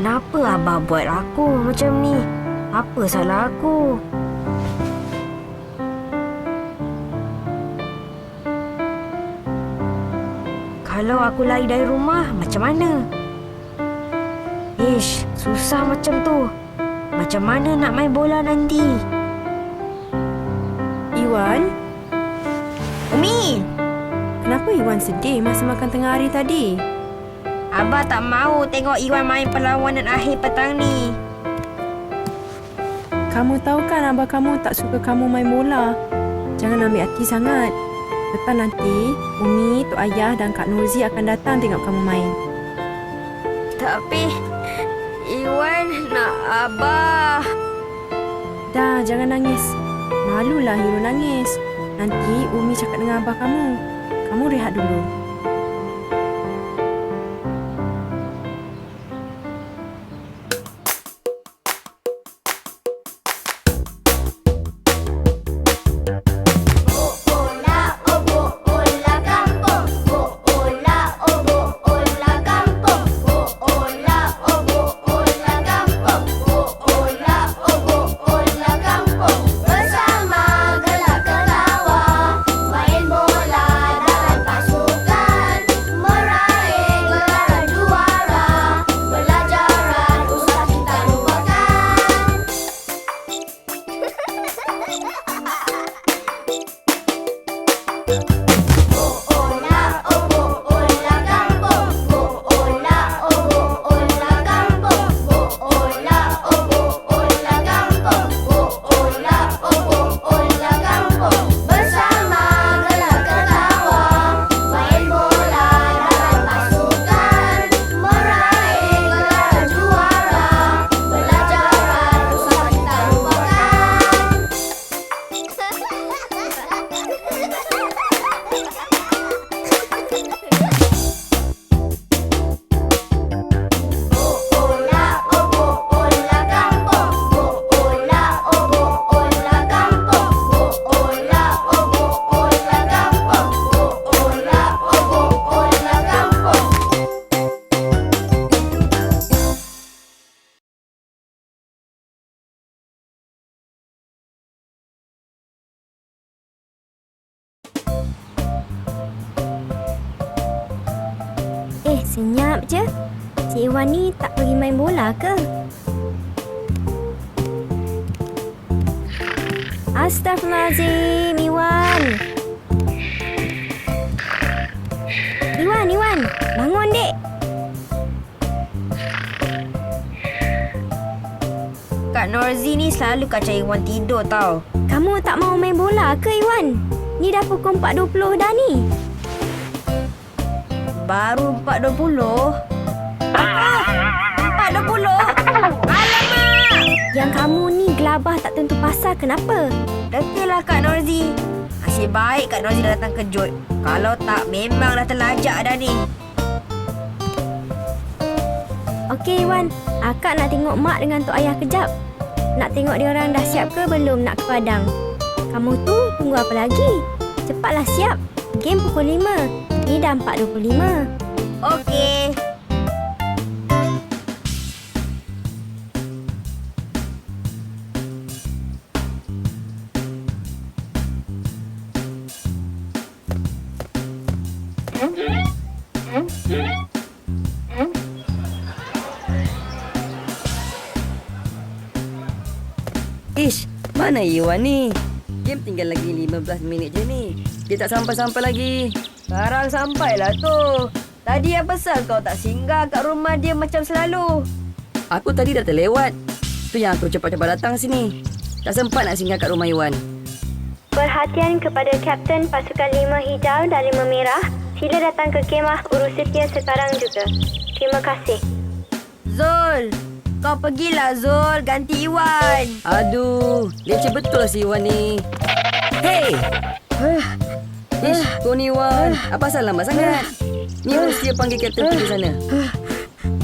Kenapa Abah buat aku macam ni? Apa salah aku? Kalau aku lari dari rumah, macam mana? Ish, susah macam tu. Macam mana nak main bola nanti? Iwan, Umi! kenapa Iwan sedih masa makan tengah hari tadi? Abah tak mau tengok Iwan main perlawanan akhir petang ni. Kamu tahu kan abah kamu tak suka kamu main bola. Jangan ambil hati sangat. Lepas nanti, Umi, Tok Ayah dan Kak Nurzi akan datang tengok kamu main. Tapi Iwan nak Abah. Dah, jangan nangis. Malulah Hiro nangis. Nanti Umi cakap dengan abah kamu. Kamu rehat dulu. Senyap je. Cik Iwan ni tak pergi main bola ke? Astaghfirullahaladzim, Iwan. Iwan, Iwan. Bangun, dek. Kak Norzi ni selalu kacau Iwan tidur tau. Kamu tak mau main bola ke, Iwan? Ni dah pukul 4.20 dah ni. Baru 4.20. Apa? 4.20? Alamak! Yang kamu ni gelabah tak tentu pasal kenapa? Letihlah Kak Norzi. Nasib baik Kak Norzi dah datang kejut. Kalau tak, memang dah terlajak dah ni. Okey, Iwan. Akak nak tengok mak dengan tok ayah kejap. Nak tengok dia orang dah siap ke belum nak ke padang. Kamu tu tunggu apa lagi? Cepatlah siap. Game pukul 5. Ni dah 4.25. Okey. Ish, mana Iwan ni? Game tinggal lagi 15 minit je ni. Dia tak sampai-sampai lagi. Sekarang sampailah tu. Tadi apa pasal kau tak singgah kat rumah dia macam selalu? Aku tadi dah terlewat. Tu yang aku cepat-cepat datang sini. Tak sempat nak singgah kat rumah Iwan. Perhatian kepada Kapten Pasukan 5 Hijau dan 5 Merah. Sila datang ke kemah urus setia sekarang juga. Terima kasih. Zul, kau pergilah Zul ganti Iwan. Aduh, leceh betul si Iwan ni. Hey! Ish, kau ni Wan. Apa asal lambat sangat? Ni harus dia panggil kereta pergi sana.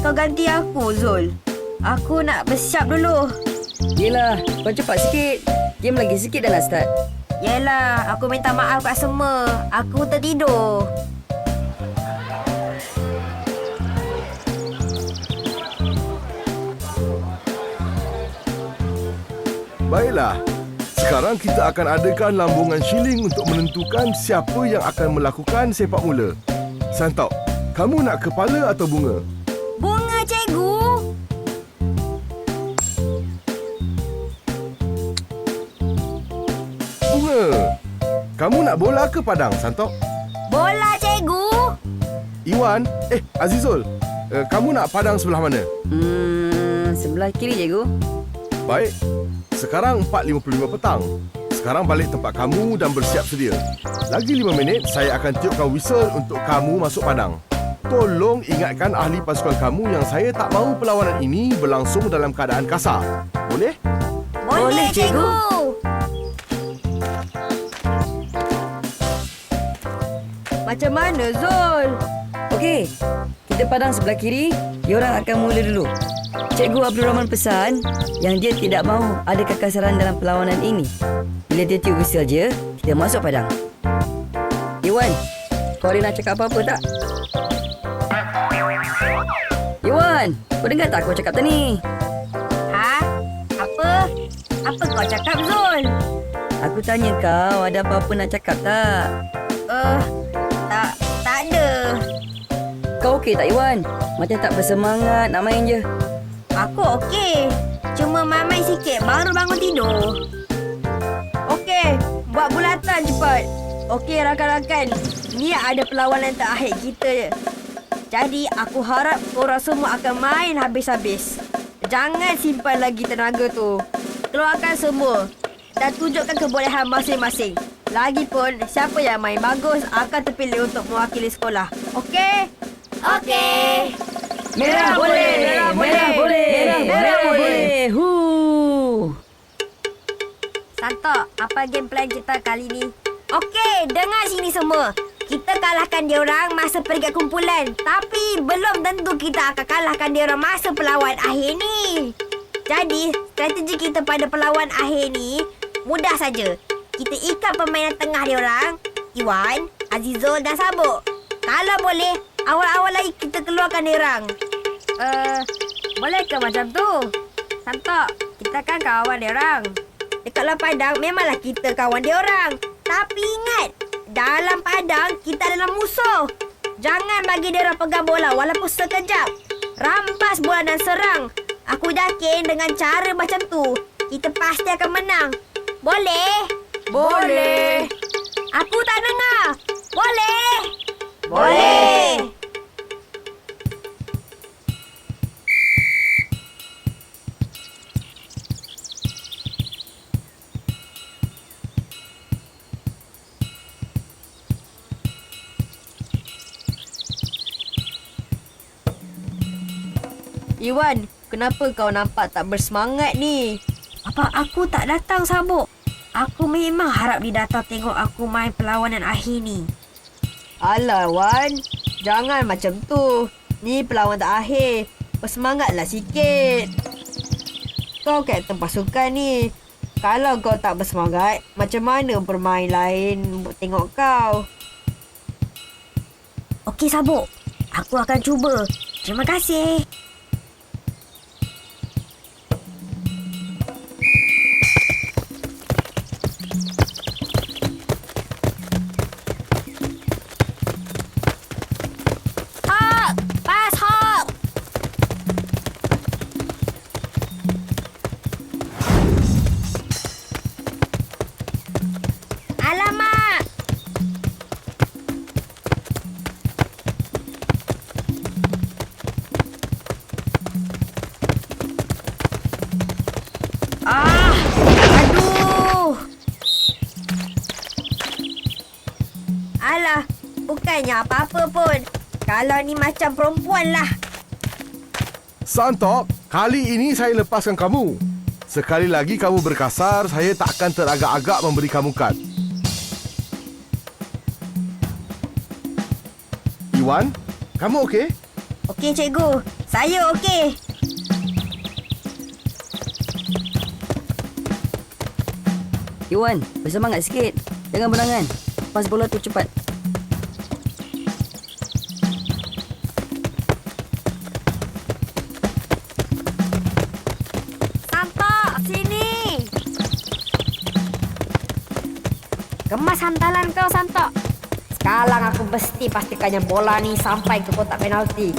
Kau ganti aku, Zul. Aku nak bersiap dulu. Yelah, kau cepat sikit. Game lagi sikit dah nak start. Yelah, aku minta maaf kat semua. Aku tertidur. Baiklah, sekarang kita akan adakan lambungan shilling untuk menentukan siapa yang akan melakukan sepak mula. Santok, kamu nak kepala atau bunga? Bunga, cikgu. Bunga. Kamu nak bola ke padang, Santok? Bola, cikgu. Iwan, eh Azizul, uh, kamu nak padang sebelah mana? Hmm, sebelah kiri cikgu. Baik. Sekarang 4.55 petang. Sekarang balik tempat kamu dan bersiap sedia. Lagi 5 minit, saya akan tiupkan whistle untuk kamu masuk padang. Tolong ingatkan ahli pasukan kamu yang saya tak mahu perlawanan ini berlangsung dalam keadaan kasar. Boleh? Boleh, cikgu. Macam mana, Zul? Okey, kita padang sebelah kiri. Diorang akan mula dulu. Cikgu Abdul Rahman pesan yang dia tidak mahu ada kekasaran dalam perlawanan ini. Bila dia tiup whistle je, kita masuk padang. Iwan, kau ada nak cakap apa-apa tak? Iwan, kau dengar tak aku cakap tadi? Ha? Apa? Apa kau cakap, Zul? Aku tanya kau ada apa-apa nak cakap tak? Eh, uh, tak, tak ada. Kau okey tak Iwan? Macam tak bersemangat nak main je. Aku okey. Cuma mamai sikit baru bangun tidur. Okey, buat bulatan cepat. Okey rakan-rakan, ni ada perlawanan terakhir kita. Jadi aku harap korang semua akan main habis-habis. Jangan simpan lagi tenaga tu. Keluarkan semua dan tunjukkan kebolehan masing-masing. Lagipun, siapa yang main bagus akan terpilih untuk mewakili sekolah. Okey? Okey. Merah boleh, Merah boleh. merah boleh, Merah boleh. Hu. Santok, apa game plan kita kali ni? Okey, dengar sini semua. Kita kalahkan dia orang masa peringkat kumpulan. Tapi belum tentu kita akan kalahkan dia orang masa perlawan akhir ni. Jadi, strategi kita pada perlawan akhir ni mudah saja. Kita ikat permainan tengah dia orang, Iwan, Azizul dan Sabuk. Kalau boleh, awal-awal lagi kita keluarkan dia orang. Uh, boleh ke macam tu? Santok, kita kan kawan dia orang. Dekat luar padang memanglah kita kawan dia orang. Tapi ingat, dalam padang kita adalah musuh. Jangan bagi dia orang pegang bola walaupun sekejap. Rampas bola dan serang. Aku yakin dengan cara macam tu, kita pasti akan menang. Boleh? Boleh. Aku tak dengar. Boleh? Boleh. Iwan, kenapa kau nampak tak bersemangat ni? Apa aku tak datang sabuk? Aku memang harap dia datang tengok aku main perlawanan akhir ni. Alah Wan, jangan macam tu. Ni perlawanan terakhir. Bersemangatlah sikit. Kau kapten pasukan ni. Kalau kau tak bersemangat, macam mana bermain lain tengok kau? Okey Sabuk, aku akan cuba. Terima kasih. Bukannya apa-apa pun. Kalau ni macam perempuan lah. Santok, kali ini saya lepaskan kamu. Sekali lagi kamu berkasar, saya takkan teragak-agak memberi kamu kad. Iwan, kamu okey? Okey, cikgu. Saya okey. Iwan, bersemangat sikit. Jangan berangan. Pas bola tu cepat. Kemas hantalan kau Santok. Sekarang aku mesti pastikannya bola ni sampai ke kotak penalti.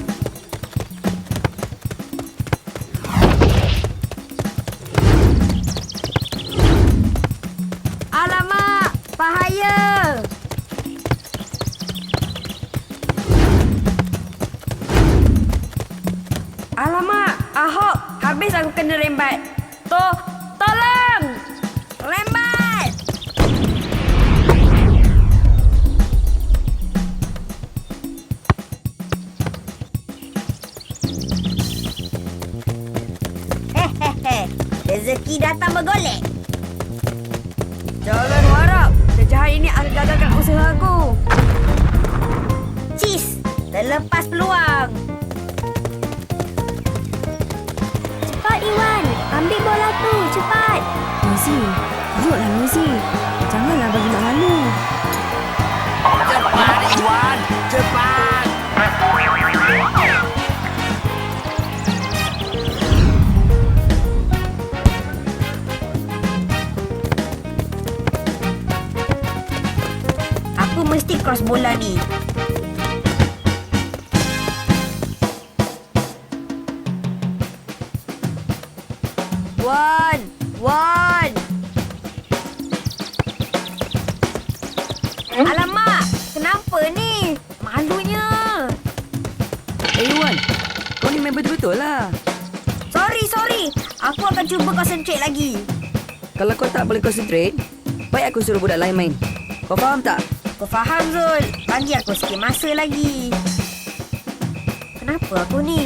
Alamak, bahaya. Alamak, Ahok, habis aku kena rembat. To, datang bergolek. Jangan harap kejahat ini akan gagalkan usaha aku. Cis, terlepas peluang. Cepat Iwan, ambil bola tu, cepat. Nozi, turutlah Nozi. Bola ni. Wan! Wan! Alamak! Kenapa ni? Malunya. Eh Iwan, kau ni main betul-betul lah. Sorry, sorry. Aku akan cuba concentrate lagi. Kalau kau tak boleh concentrate, baik aku suruh budak lain main. Kau faham tak? Kau faham Zul? Bagi aku sikit masa lagi. Kenapa aku ni?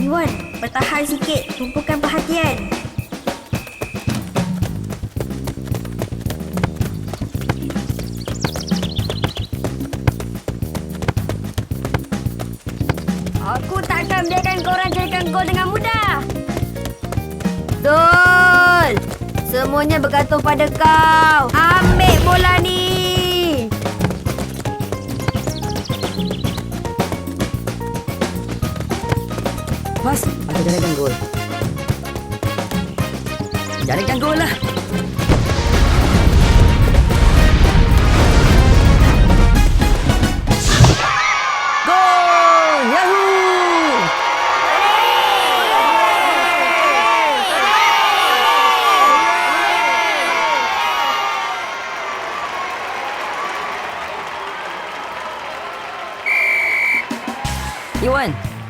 Iwan, bertahan sikit. Tumpukan perhatian. Aku takkan biarkan korang jadikan gol dengan mudah. Semuanya bergantung pada kau. Ambil bola ni. Pas, aku jadikan gol. Jadikan gol lah.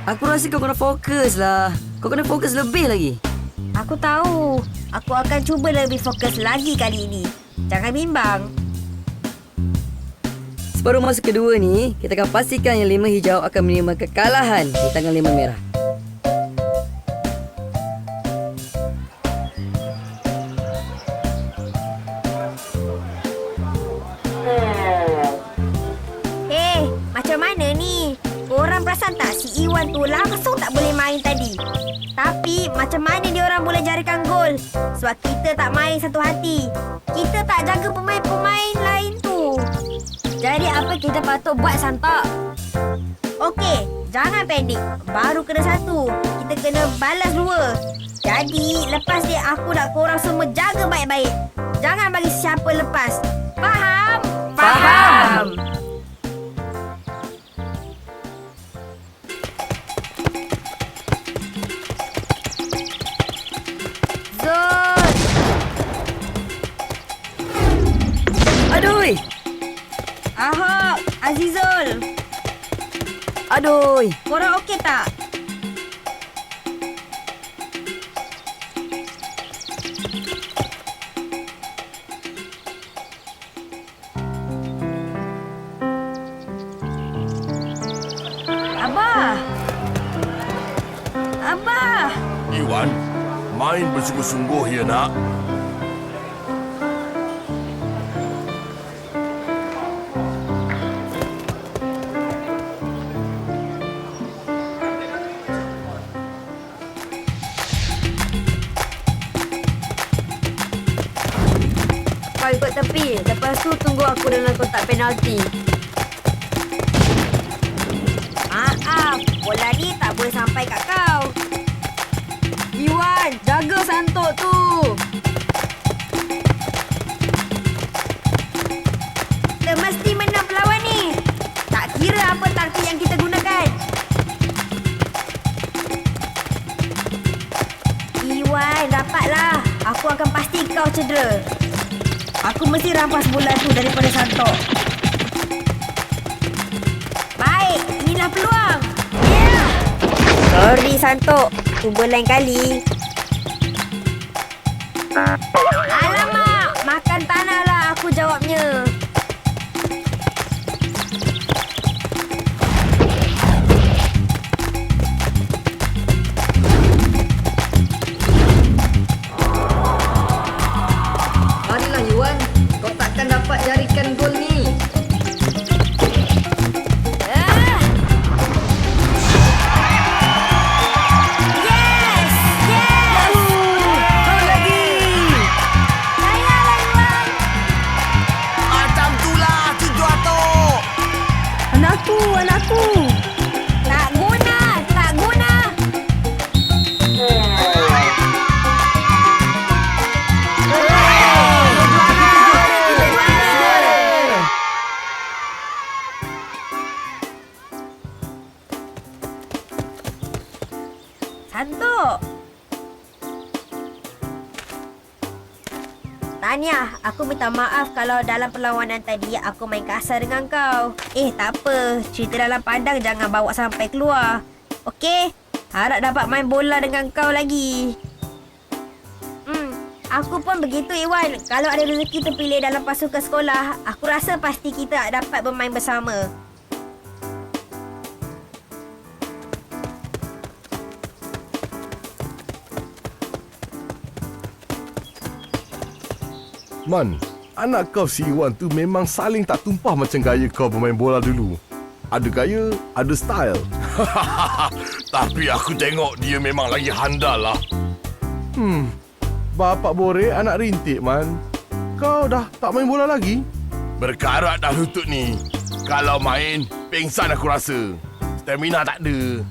Aku rasa kau kena fokus lah. Kau kena fokus lebih lagi. Aku tahu. Aku akan cuba lebih fokus lagi kali ini. Jangan bimbang. Separuh masa kedua ni, kita akan pastikan yang lima hijau akan menerima kekalahan di tangan lima merah. Kita tak main satu hati. Kita tak jaga pemain-pemain lain tu. Jadi apa kita patut buat Santa? Okey, jangan panik. Baru kena satu. Kita kena balas dua. Jadi, lepas ni aku nak korang semua jaga baik-baik. Jangan bagi siapa lepas. Faham? Faham. Zul! Ahok, Azizul. Aduh! Korang okey tak? Abah! Abah! Iwan, main bersungguh-sungguh ya nak. Aku dalam kotak penalti. Maaf, bola ni tak boleh sampai kat kau. Iwan, jaga santuk tu. Kita mesti menang perlawan ni. Tak kira apa taktik yang kita gunakan. Iwan, rapatlah. Aku akan pasti kau cedera. Aku mesti rampas bola tu daripada Santok. Baik, inilah peluang. Ya. Sorry Santok. Cuba lain kali. Minta maaf kalau dalam perlawanan tadi aku main kasar dengan kau. Eh, tak apa. Cerita dalam padang jangan bawa sampai keluar. Okey? Harap dapat main bola dengan kau lagi. Hmm, aku pun begitu Iwan. Kalau ada rezeki terpilih dalam pasukan sekolah, aku rasa pasti kita dapat bermain bersama. Man, anak kau si Iwan tu memang saling tak tumpah macam gaya kau bermain bola dulu. Ada gaya, ada style. Tapi aku tengok dia memang lagi handal lah. Hmm, bapak bore anak rintik, Man. Kau dah tak main bola lagi? Berkarat dah lutut ni. Kalau main, pengsan aku rasa. Stamina tak ada.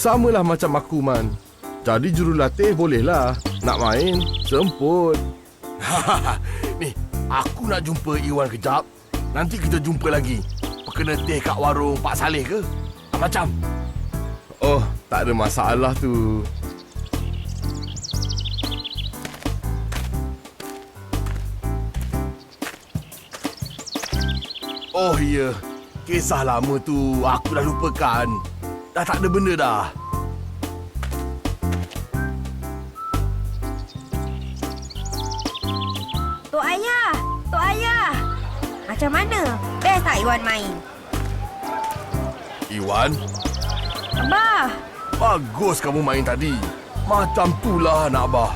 Samalah macam aku, Man. Jadi jurulatih bolehlah. Nak main, semput. ni, aku nak jumpa Iwan kejap. Nanti kita jumpa lagi. Perkena teh kat warung Pak Saleh ke? Ah, Macam. Oh, tak ada masalah tu. Oh ya, kisah lama tu aku dah lupakan. Dah tak ada benda dah. Macam mana? Best tak Iwan main? Iwan, Abah! bagus kamu main tadi. Macam tulah anak abah.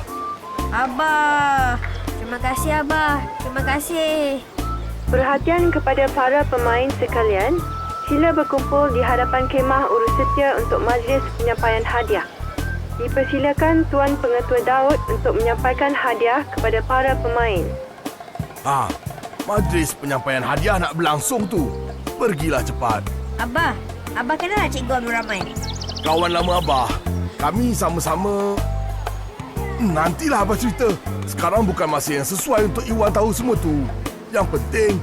Abah! Terima kasih Abah. Terima kasih. Perhatian kepada para pemain sekalian. Sila berkumpul di hadapan kemah urus setia untuk majlis penyampaian hadiah. Dipersilakan Tuan Pengetua Daud untuk menyampaikan hadiah kepada para pemain. Ha, majlis penyampaian hadiah nak berlangsung tu. Pergilah cepat. Abah, Abah kenal Cikgu Abdul Rahman? Kawan lama abah. Kami sama-sama... Hmm, Nantilah abah cerita. Sekarang bukan masa yang sesuai untuk Iwan tahu semua tu. Yang penting,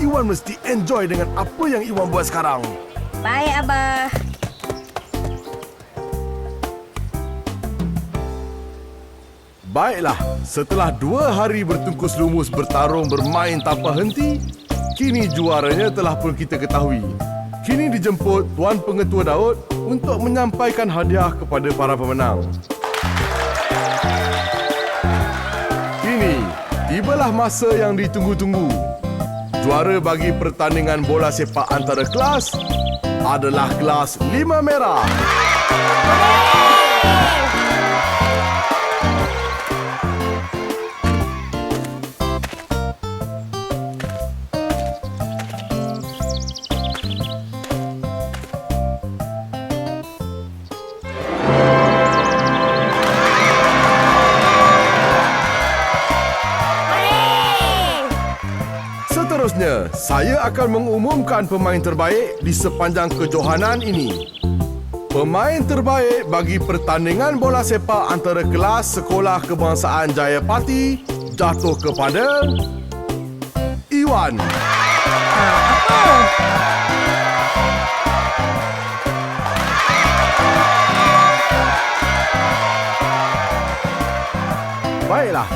Iwan mesti enjoy dengan apa yang Iwan buat sekarang. Baik Abah. Baiklah, setelah dua hari bertungkus lumus bertarung bermain tanpa henti, kini juaranya telah pun kita ketahui. Kini dijemput Tuan Pengetua Daud untuk menyampaikan hadiah kepada para pemenang. Kini, tibalah masa yang ditunggu-tunggu. Juara bagi pertandingan bola sepak antara kelas adalah kelas 5 merah. Akan mengumumkan pemain terbaik di sepanjang kejohanan ini. Pemain terbaik bagi pertandingan bola sepak antara kelas Sekolah Kebangsaan Jayapati jatuh kepada Iwan. Baiklah.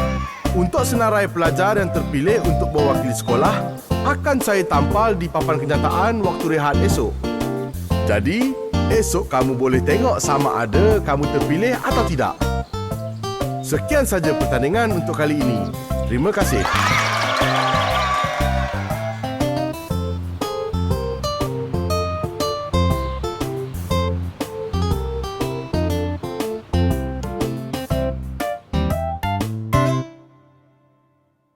Untuk senarai pelajar yang terpilih untuk mewakili sekolah, akan saya tampal di papan kenyataan waktu rehat esok. Jadi, esok kamu boleh tengok sama ada kamu terpilih atau tidak. Sekian saja pertandingan untuk kali ini. Terima kasih.